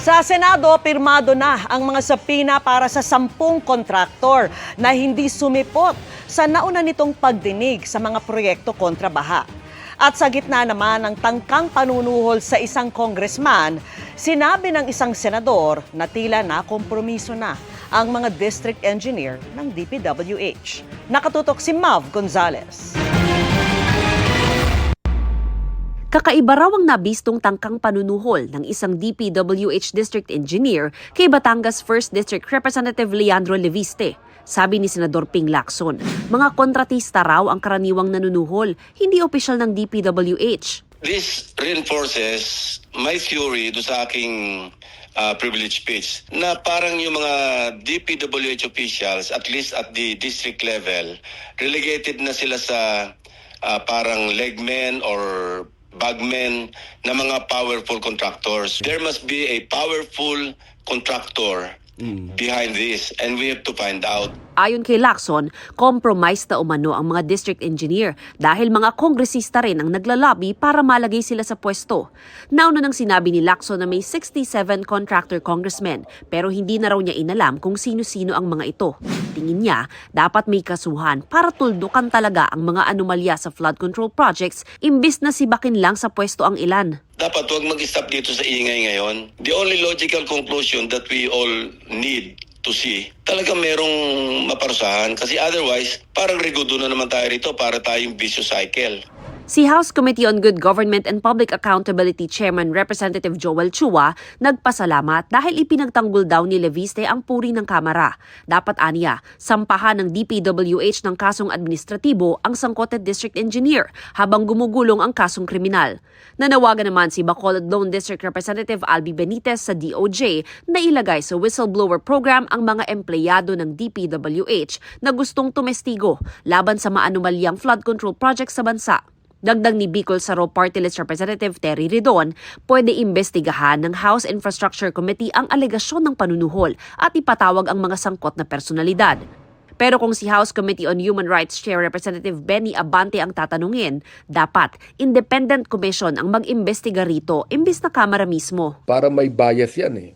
Sa Senado, pirmado na ang mga sapina para sa sampung kontraktor na hindi sumipot sa nauna nitong pagdinig sa mga proyekto kontra baha. At sa gitna naman ng tangkang panunuhol sa isang congressman, sinabi ng isang senador na tila na kompromiso na ang mga district engineer ng DPWH. Nakatutok si Mav Gonzalez. Kakaiba raw ang nabistong tangkang panunuhol ng isang DPWH District Engineer kay Batangas 1st District Representative Leandro Leviste. Sabi ni Senador Ping Lacson, mga kontratista raw ang karaniwang nanunuhol, hindi opisyal ng DPWH. This reinforces my theory do sa aking uh, privilege speech na parang yung mga DPWH officials, at least at the district level, relegated na sila sa uh, parang legmen or bagmen na mga powerful contractors. There must be a powerful contractor behind this and we have to find out. Ayon kay Lacson, compromise na umano ang mga district engineer dahil mga kongresista rin ang naglalabi para malagay sila sa pwesto. Nauna nang sinabi ni Lacson na may 67 contractor congressmen pero hindi na raw niya inalam kung sino-sino ang mga ito. Tingin niya, dapat may kasuhan para tuldukan talaga ang mga anomalya sa flood control projects imbis na sibakin lang sa pwesto ang ilan. Dapat huwag mag-stop dito sa ingay ngayon. The only logical conclusion that we all need to see, talaga merong maparusahan. Kasi otherwise, parang regudo na naman tayo rito para tayong vicious cycle. Si House Committee on Good Government and Public Accountability Chairman Representative Joel Chua nagpasalamat dahil ipinagtanggol daw ni Leviste ang puri ng Kamara. Dapat aniya, sampahan ng DPWH ng kasong administratibo ang sangkotet district engineer habang gumugulong ang kasong kriminal. Nanawagan naman si Bacolod Lone District Representative Albi Benitez sa DOJ na ilagay sa whistleblower program ang mga empleyado ng DPWH na gustong tumestigo laban sa maanumalyang flood control project sa bansa. Dagdag ni Bicol Saro Party List Representative Terry Ridon, pwede imbestigahan ng House Infrastructure Committee ang alegasyon ng panunuhol at ipatawag ang mga sangkot na personalidad. Pero kung si House Committee on Human Rights Chair Representative Benny Abante ang tatanungin, dapat independent commission ang mag-imbestiga rito imbis na kamera mismo. para may bias yan eh.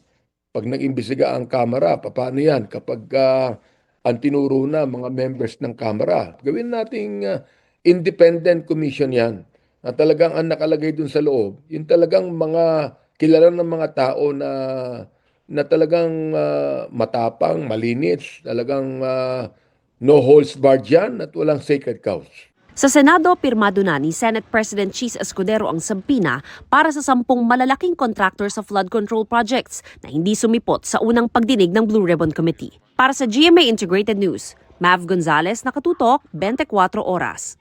Pag nag-imbestiga ang kamera, paano yan? Kapag ah, ang tinuro na mga members ng kamera, gawin nating ah, independent commission yan. Na talagang ang nakalagay dun sa loob, yung talagang mga kilala ng mga tao na na talagang ah, matapang, malinis, talagang ah, no holds barred yan at walang sacred cows. Sa Senado, pirmado na ni Senate President Cheese Escudero ang sampina para sa sampung malalaking contractor sa flood control projects na hindi sumipot sa unang pagdinig ng Blue Ribbon Committee. Para sa GMA Integrated News, Mav Gonzalez, nakatutok, 24 oras.